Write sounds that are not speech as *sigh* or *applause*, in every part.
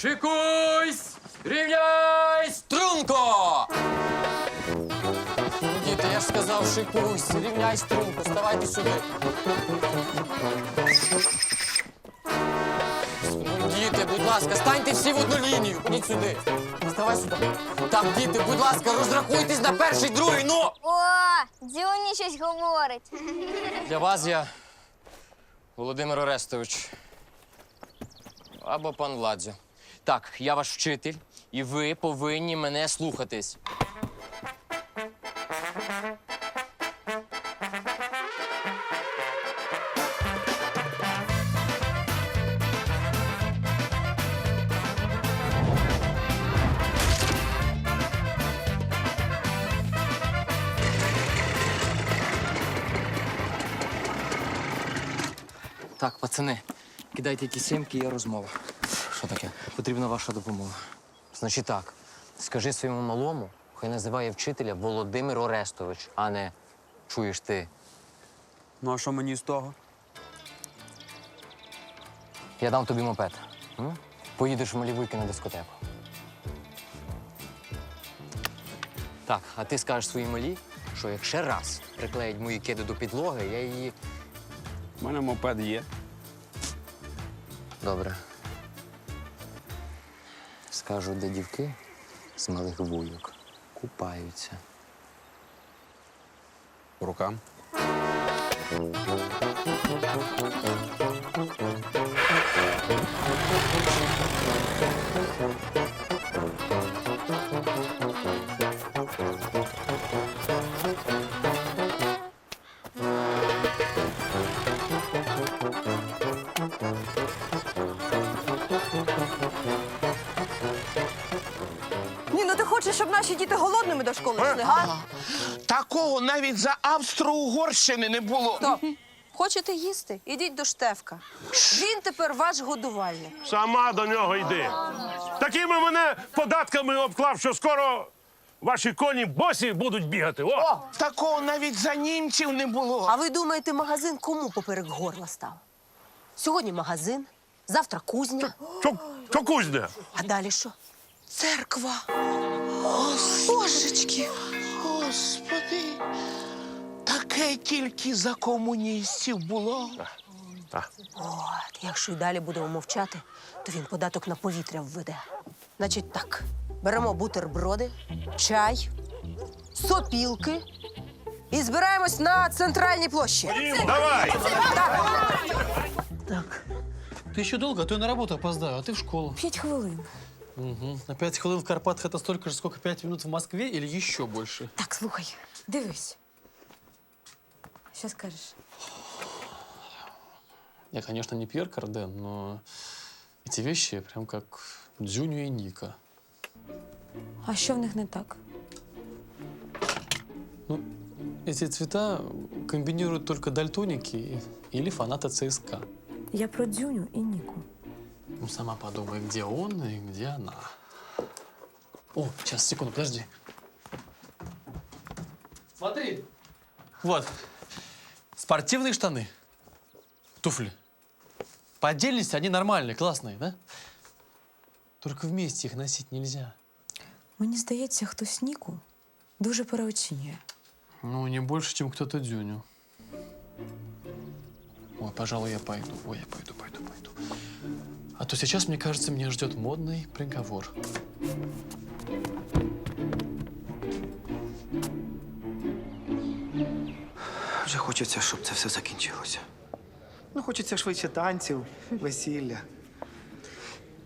Шикуйсь! Рівняй струнко! Діти, я ж сказав, шикуйсь, рівняй струнку, ставайте сюди. Діти, будь ласка, станьте всі в одну лінію. Ходіть сюди. Ставай сюди. Так, діти, будь ласка, розрахуйтесь на перший, другий, ну! О, Дзюні щось говорить. *laughs* Для вас я Володимир Орестович. Або пан Владзо. Так, я ваш вчитель, і ви повинні мене слухатись. Так, пацани, кидайте ті сімки, є розмова. Що таке? Потрібна ваша допомога. Значить так, скажи своєму малому, хай називає вчителя Володимир Орестович, а не чуєш ти. Ну а що мені з того? Я дам тобі мопед. М? Поїдеш в Малівуйки на дискотеку. Так, а ти скажеш своїй малі, що як ще раз приклеїть мої киди до підлоги, я її. У мене мопед є. Добре. Скажу, де дівки з малих вуйок купаються. По рукам. Хочеш, щоб наші діти голодними до школи йшли, га? Такого навіть за Австро-Угорщини не було. Стоп. Хочете їсти? Ідіть до Штефка. Він тепер ваш годувальник. Сама до нього йди. Такими мене податками обклав, що скоро ваші коні босі будуть бігати. О! Такого навіть за німців не було. А ви думаєте, магазин кому поперек горла став? Сьогодні магазин, завтра кузня, Що, що кузня? а далі що? Церква. Божечки. Господи, таке тільки за комуністів було. От, якщо й далі будемо мовчати, то він податок на повітря введе. Значить так, беремо бутерброди, чай, сопілки і збираємось на центральній площі. Давай! Ты еще долго, а то я на работу опоздаю, а ты в школу. П'ять хвилин. Угу. На пять хвилин в Карпатах это столько же, сколько пять минут в Москве или еще больше? Так, слухай, дивись. Що скажеш? Я, конечно, не Пьер Карден, но эти вещи прям как Дзюню и Ника. А що в них не так? Ну, эти цвета комбинируют только дальтоники или фанаты ЦСКА. Я про Дзюню і Ніку. Ну, сама подумай, где он и где она. О, сейчас, секунду, подожди. Смотри. Вот. Спортивные штаны. Туфли. По отдельности они нормальные, классные, да? Только вместе их носить нельзя. Мені здається, хтось Ніку дуже переоцінює. Ну, не больше, чем кто-то Дюню. Ой, пожалуй, я пойду. Ой, я пойду, пойду, пойду. А то сейчас, мне кажется, меня ждет модный приговор. Вже хочеться, щоб це все закінчилося. Ну, хочеться швидше танців, весілля.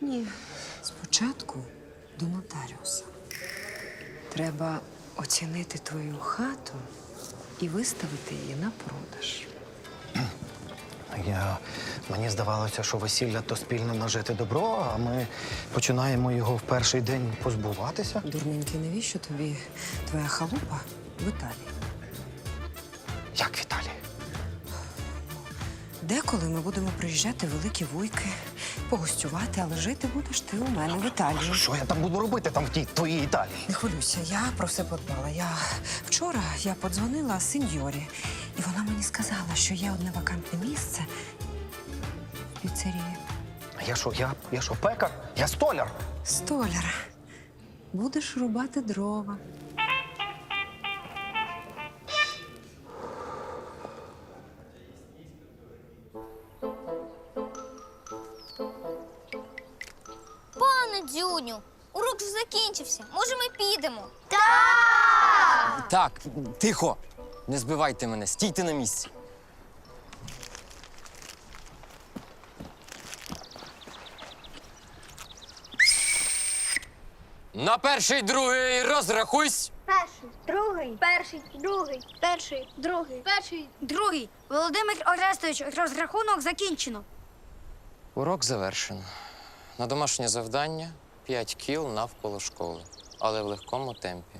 Ні. Спочатку до нотаріуса. Треба оцінити твою хату і виставити її на продаж. Я... Мені здавалося, що весілля то спільно нажити добро, а ми починаємо його в перший день позбуватися. Дурненький, навіщо тобі твоя халупа в Італії? Як Віталій? Деколи ми будемо приїжджати в великі вуйки, погостювати, але жити будеш ти у мене в Італії. Що я там буду робити там в тій твоїй Італії? Не хвилюйся, я про все подбала. Я вчора я подзвонила сеньорі, і вона мені сказала, що є одне вакантне місце в піцерії. Я що, я, я що, пекар? Я столяр. Столяр, будеш рубати дрова. Пане Дзюню, урок вже закінчився. Може, ми підемо? Так, тихо! Не збивайте мене, стійте на місці. На перший, другий розрахуйсь. Перший, другий, перший, другий, перший, другий, перший, другий. Володимир Орестович, розрахунок закінчено. Урок завершено. На домашнє завдання 5 кіл навколо школи, але в легкому темпі.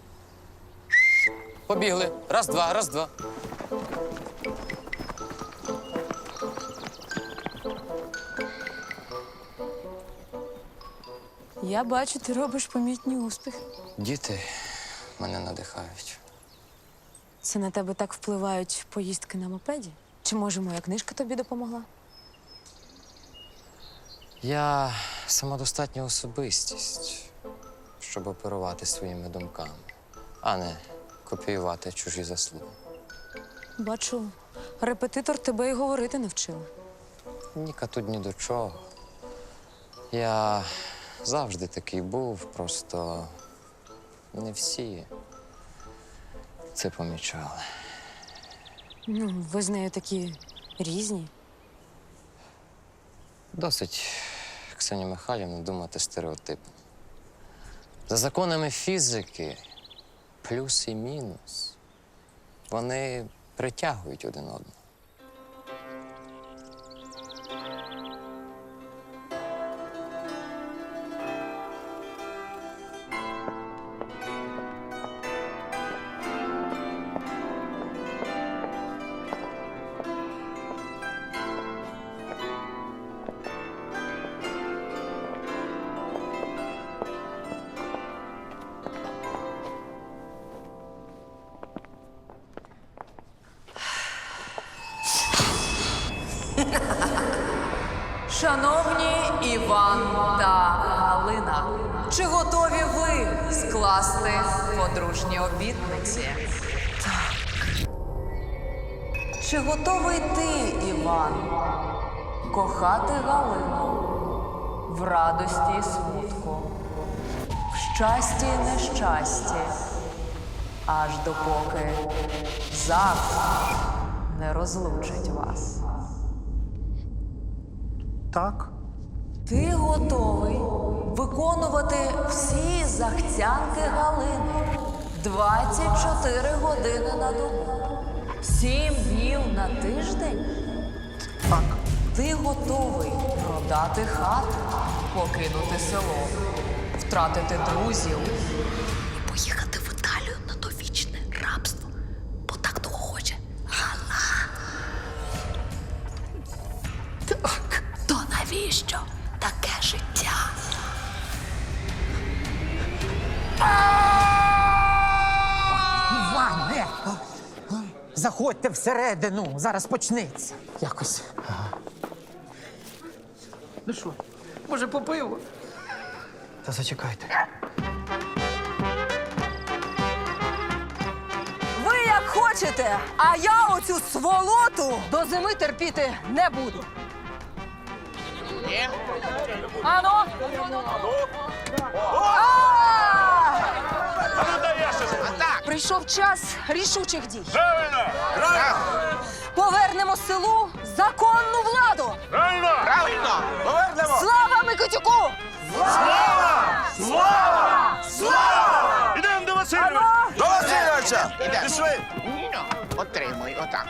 Побігли. Раз, два, раз, два. Я бачу, ти робиш помітні успіхи. Діти мене надихають. Це на тебе так впливають поїздки на мопеді? Чи може моя книжка тобі допомогла? Я самодостатня особистість, щоб оперувати своїми думками, а не копіювати чужі заслуги. Бачу, репетитор тебе і говорити не вчила. Ніка тут ні до чого. Я завжди такий був, просто не всі це помічали. Ну, ви з нею такі різні. Досить, Ксенія Михайлівна, думати стереотипом. За законами фізики, плюс і мінус, вони притягують один одного. Подружні обітниці? Так. Чи готовий ти, Іван, кохати Галину в радості і смутку, в щасті і нещасті, аж допоки завтра не розлучить вас? Так. Ти готовий виконувати всі захцянки Галини 24 години на добу, 7 днів на тиждень? Так. Ти готовий продати хату, покинути село, втратити друзів і поїхати Заходьте всередину, зараз почнеться. Якось. Ну що, може, по пиву? Та зачекайте. Ви як хочете, а я оцю сволоту до зими терпіти не буду. Ану? А! Прийшов час рішучих дій. Повернемо селу законну владу. Правильно! Повернемо! Слава Микитюку! Ідемо до Васильовича! До Васильовича! Пішли! Отримуй, отак.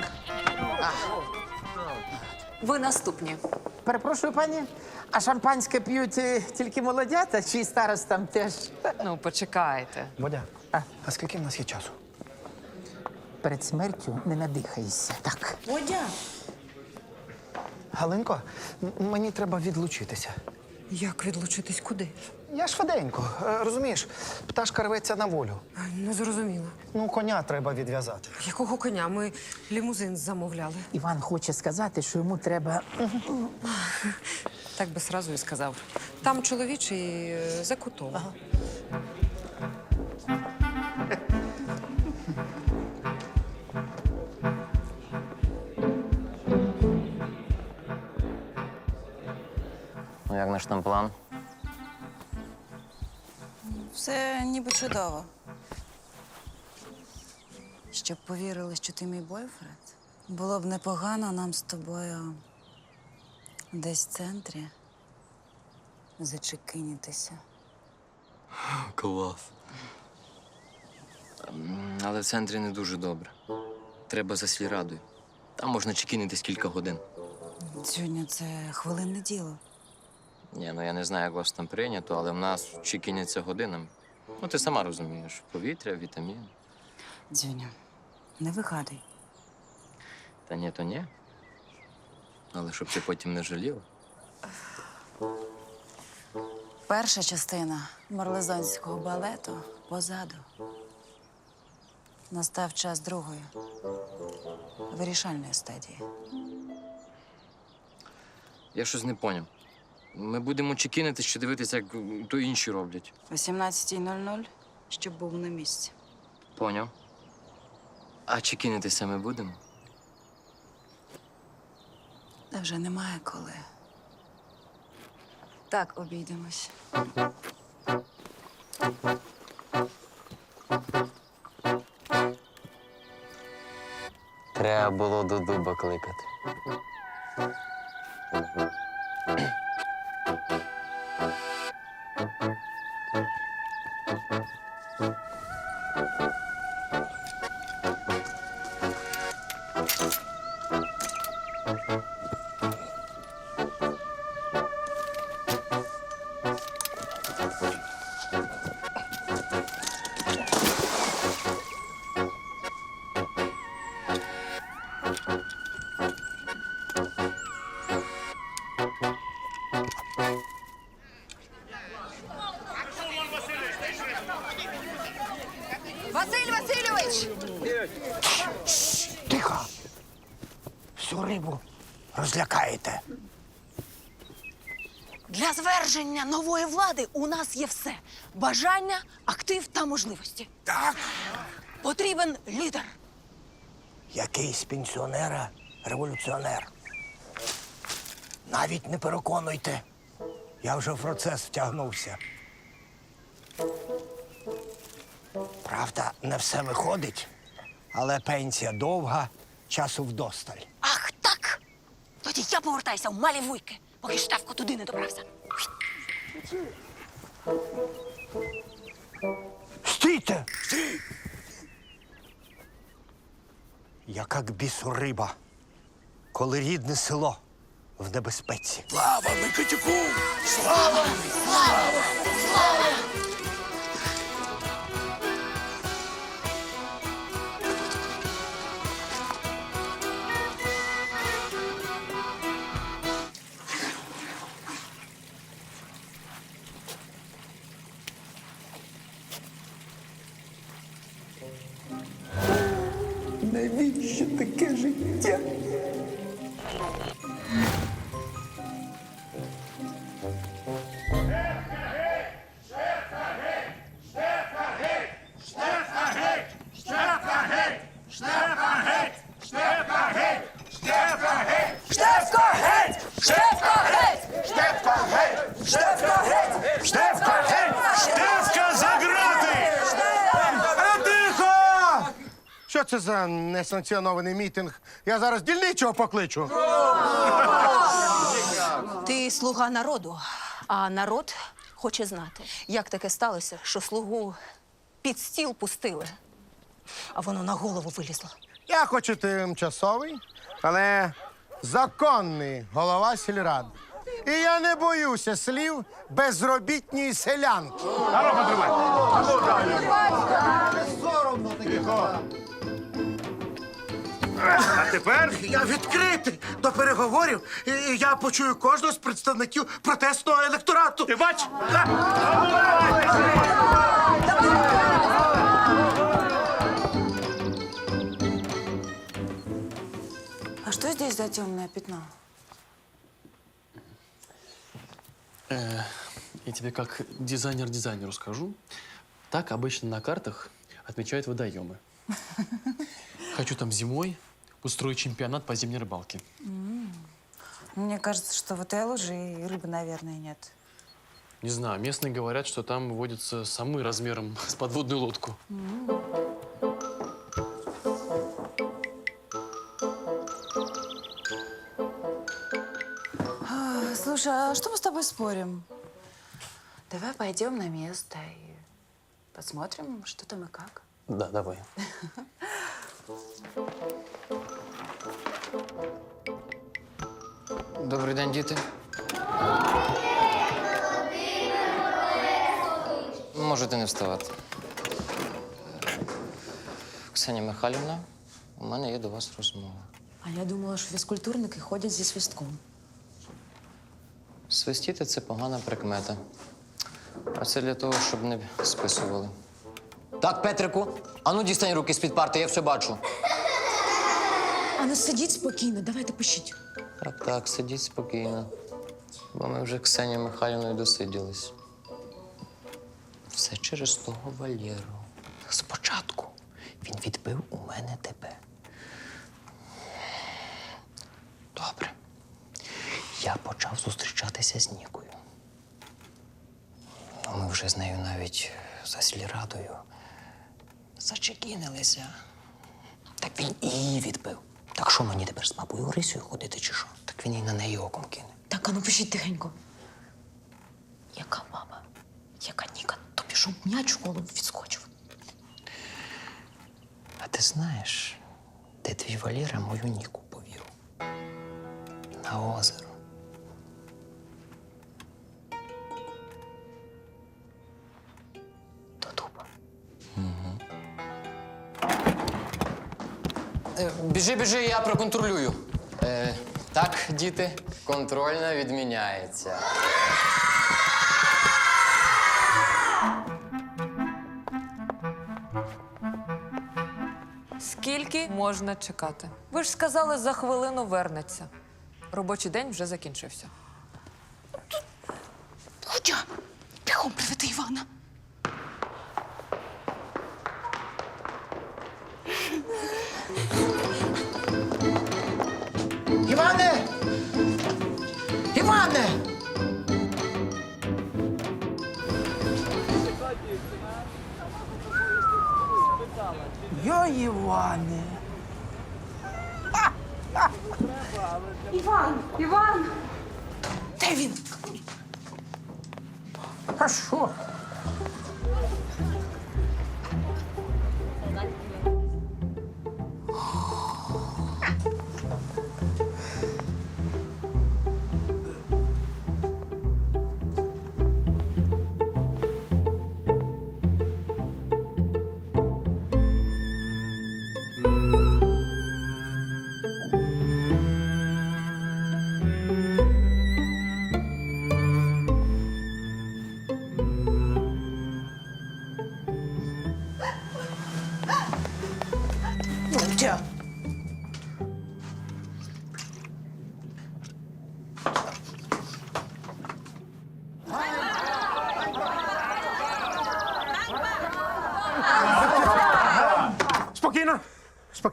Ви наступні. Перепрошую, пані, а шампанське п'ють е, тільки молодята чи старостам теж? Ну, почекайте. Бодя, а скільки в нас є часу? Перед смертю не надихайся. Так. Галинко, м- мені треба відлучитися. Як відлучитись куди? Я швиденько, е, розумієш, пташка рветься на волю. Не зрозуміло. Ну, коня треба відв'язати. Якого коня? Ми лімузин замовляли. Іван хоче сказати, що йому треба Так би сразу і сказав. Там чоловічий е, за кутом. Ну, як наш там план? Все ніби чудово. Щоб повірили, що ти мій бойфренд, було б непогано нам з тобою десь в центрі зачекинітися. Клас. М, Але в центрі не дуже добре. Треба за сільрадою. Там можна чекінитись кілька годин. Сьогодні це хвилинне діло. Ні, ну я не знаю, як у вас там прийнято, але в нас чекіняться годинами. Ну, ти сама розумієш, повітря, вітамін. Дзюня, не вигадуй. Та ні, то ні. Але щоб ти потім не жаліла. Перша частина марлезонського балету позаду. Настав час другої, вирішальної стадії. Я щось не поняв. Ми будемо чекінитись чи дивитися, як то інші роблять. О 17.00, щоб був на місці. Поняв. А чекінитися ми будемо? Та вже немає коли. Так обійдемось. Треба було до дуба кликати. Розлякаєте. Для зверження нової влади у нас є все: бажання, актив та можливості. Так. Потрібен лідер. Якийсь пенсіонера революціонер. Навіть не переконуйте. Я вже в процес втягнувся. Правда, не все виходить, але пенсія довга, часу вдосталь. Тоді я повертаюся в малі вуйки, поки штавко туди не добрався. Стійте! Я як бісу риба, коли рідне село в небезпеці. Слава Микитюку! Слава! Навіщо за несанкціонований мітинг? Я зараз дільничого покличу. Ти слуга народу, а народ хоче знати, як таке сталося, що слугу під стіл пустили, а воно на голову вилізло. Я хочу тимчасовий, але законний голова сільради. І я не боюся слів безробітній селянки. А тепер Я відкритий до переговорів. І я почую кожного з представників протестного електорату. ти бач? А что здесь за темное пятно? Э, я тебе как дизайнер дизайнеру скажу. Так обычно на картах отмечают водоемы. *laughs* Хочу там зимой устроить чемпионат по зимней рыбалке. Мне кажется, что в этой луже и рыбы, наверное, нет. Не знаю, местные говорят, что там водятся самы размером *laughs* с подводную лодку. А, Слушай, а что мы с тобой спорим? Давай пойдем на место и посмотрим, что там и как. Да, давай. *laughs* Добрий день, діти. Можете не вставати. Ксенія Михайлівна, у мене є до вас розмова. А я думала, що фізкультурники ходять зі свистком. Свистіти це погана прикмета. А це для того, щоб не списували. Так, Петрику, ану дістань руки з-під парти, я все бачу. А ну сидіть спокійно, давайте пишіть. Так, так, сидіть спокійно. Бо ми вже Ксенію Михайлівною досиділись. Все через того Валєру. Спочатку він відбив у мене тебе. Добре. Я почав зустрічатися з Нікою. Ну, Ми вже з нею навіть за сільрадою зачекінилися. Так він і її відбив. Так що мені тепер з бабою Орисою ходити чи що? Так він і на неї оком кине. Так, а ну пишіть тихенько. Яка баба? Яка Ніка? Тобі щоб м'яч у голову відскочив. А ти знаєш, де твій Валера мою Ніку повів? На озеро. Е, біжи, біжи, я проконтролюю. Е, так, діти, контрольна відміняється. Скільки можна чекати? Ви ж сказали, за хвилину вернеться. Робочий день вже закінчився. Іване! Іване! Йо, Іване! Де він?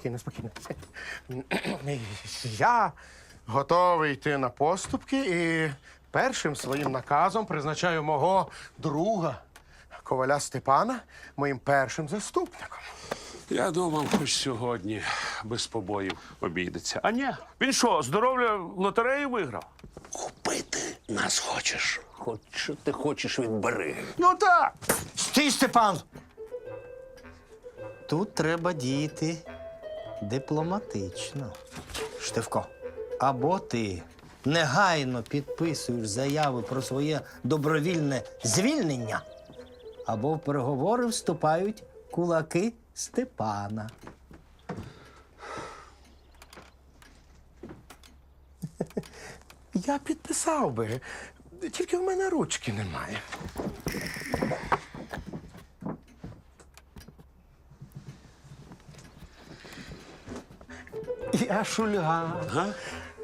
Спокійно, спокійно. Я готовий йти на поступки і першим своїм наказом призначаю мого друга коваля Степана моїм першим заступником. Я думав, хоч сьогодні без побоїв обійдеться. А ні, він що, здоров'я в лотереї виграв? Купити нас хочеш. Хоч що ти хочеш відбери. Ну так. Стій, Степан! Тут треба діяти дипломатично. Штивко, або ти негайно підписуєш заяви про своє добровільне звільнення, або в переговори вступають кулаки Степана. Я підписав би, тільки в мене ручки немає. *laughs* Я шульга.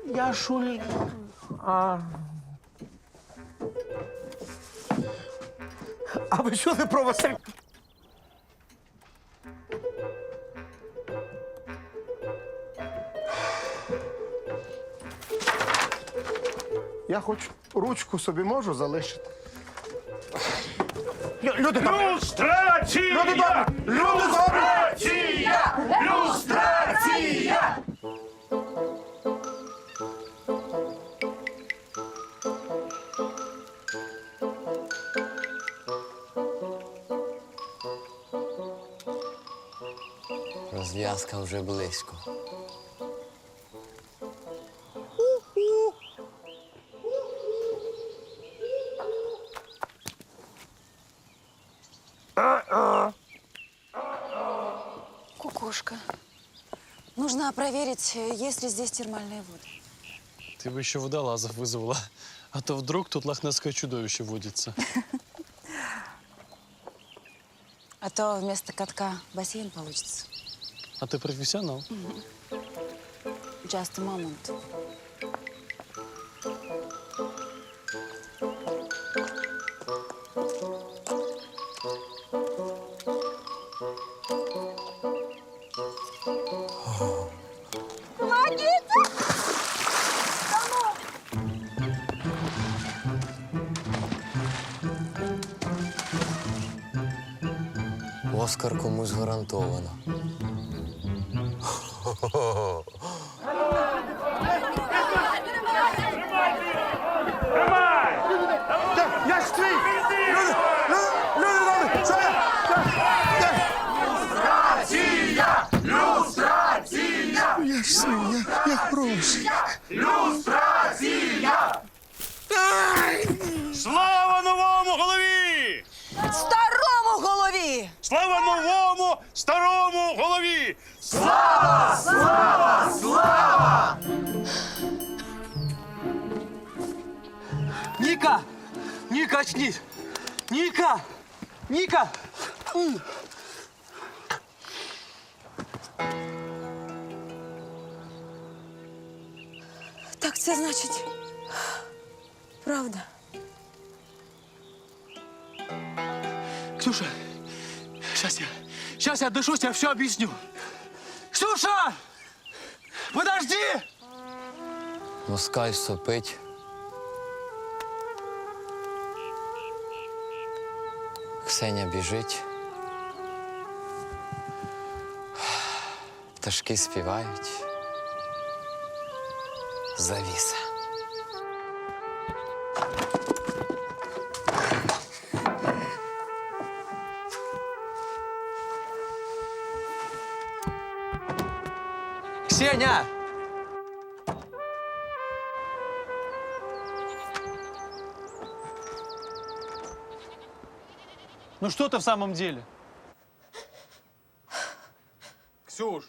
Я шуль. А... А ви чули про Василь? Я хоч ручку собі можу залишити. Лю- Люди добрі! Люстрація! Люди добрі! Люди добрі! Розв'язка вже близько. Кукушка. Нужно проверить, есть ли здесь термальные воды. Ты бы еще водолазов вызвала. А то вдруг тут лохнесское чудовище водится. *laughs* А то вместо катка бассейн получится. А ты профессионал. Just a moment. Оскар комусь гарантовано. Та, *laughs* Ника, очнись! Ника! Ника! Так це значить. Правда. Ксюша, сейчас я, сейчас я отдышусь, я все объясню. Ксюша! Подожди! Москаль сопить. Ксеня біжить. Пташки співають. Завіса. Ксения! Ну что ты в самом деле? Ксюш!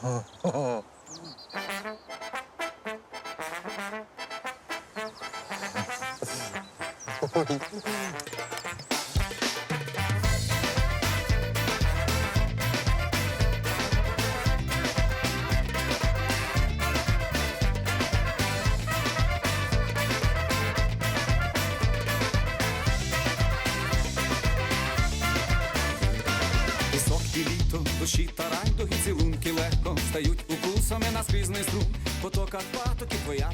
Пісок скрізний струм. Патоки твоя